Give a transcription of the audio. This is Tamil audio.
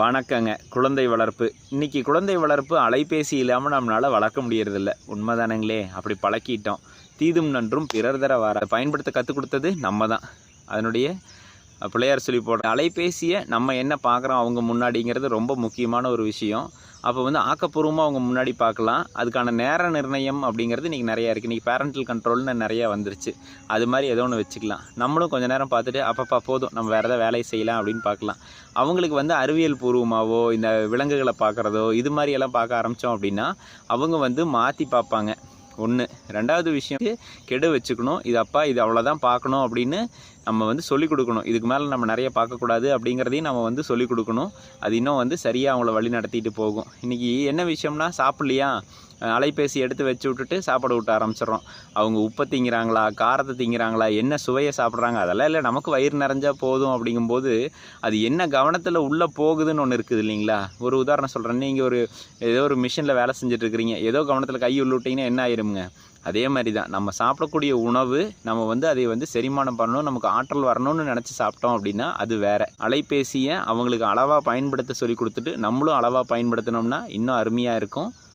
வணக்கங்க. குழந்தை வளர்ப்பு. இன்னைக்கு குழந்தை வளர்ப்பு அலைபேசி இல்லாமல் நம்மளால் வளர்க்க முடியறதில்ல. உண்மைதானங்களே. அப்படி பழக்கிட்டோம். தீதும் நன்றும் பிறர் தர வர. பயன்படுத்த கற்றுக் கொடுத்தது நம்ம தான் அதனுடைய பிள்ளையார் சொல்லி போடுற அலைபேசியை நம்ம என்ன பார்க்குறோம் அவங்க முன்னாடிங்கிறது ரொம்ப முக்கியமான ஒரு விஷயம். அப்போ வந்து ஆக்கப்பூர்வமாக அவங்க முன்னாடி பார்க்கலாம். அதுக்கான நேர நிர்ணயம் அப்படிங்கிறது இன்றைக்கி நிறையா இருக்குது இன்றைக்கி பேரண்டல் கண்ட்ரோல்னு நிறையா வந்துருச்சு. அது மாதிரி ஏதோ ஒன்று வச்சுக்கலாம். நம்மளும் கொஞ்ச நேரம் பார்த்துட்டு அப்பப்பா போதும். நம்ம வேறு ஏதாவது வேலையை செய்யலாம் அப்படின்னு பார்க்கலாம். அவங்களுக்கு வந்து அறிவியல் பூர்வமாகவோ இந்த விலங்குகளை பார்க்குறதோ இது மாதிரியெல்லாம் பார்க்க ஆரம்பித்தோம் அப்படின்னா அவங்க வந்து மாற்றி பார்ப்பாங்க. ஒன்று ரெண்டாவது விஷயம் கெடு வச்சுக்கணும். இது அப்பா இது அவ்வளோதான் பார்க்கணும் அப்படின்னு நம்ம வந்து சொல்லிக் கொடுக்கணும். இதுக்கு மேலே நம்ம நிறைய பார்க்கக்கூடாது அப்படிங்கிறதையும் நம்ம வந்து சொல்லிக் கொடுக்கணும். அது இன்னும் வந்து சரியாக அவங்கள வழி நடத்திட்டு போகும். இன்றைக்கி என்ன விஷயம்னா சாப்பிட்லையா? அலைபேசி எடுத்து வச்சு விட்டுட்டு சாப்பாடு விட்ட ஆரம்பிச்சிடறோம். அவங்க உப்பை திங்கிறாங்களா? காரத்தை திங்கிறாங்களா? என்ன சுவையை சாப்பிட்றாங்க? அதெல்லாம் இல்லை. நமக்கு வயிறு நிறைஞ்சா போதும் அப்படிங்கும்போது அது என்ன கவனத்தில் உள்ளே போகுதுன்னு ஒன்று இருக்குது இல்லைங்களா? ஒரு உதாரணம் சொல்கிறேன் நீங்கள் ஒரு ஏதோ ஒரு மிஷினில் வேலை செஞ்சுட்டு இருக்கிறீங்க. ஏதோ கவனத்தில் கை உள்ள விட்டிங்கன்னா என்ன ஆயிருங்க அதே மாதிரி தான் நம்ம சாப்பிடக்கூடிய உணவு நம்ம வந்து அதை வந்து செரிமானம் பண்ணணும் நமக்கு ஆற்றல் வரணும்னு நினச்சி சாப்பிட்டோம் அப்படின்னா அது வேறு. அலைபேசியை அவங்களுக்கு அளவாக பயன்படுத்த சொல்லி கொடுத்துட்டு நம்மளும் அளவாக பயன்படுத்தினோம்னா இன்னும் அருமையாக இருக்கும்.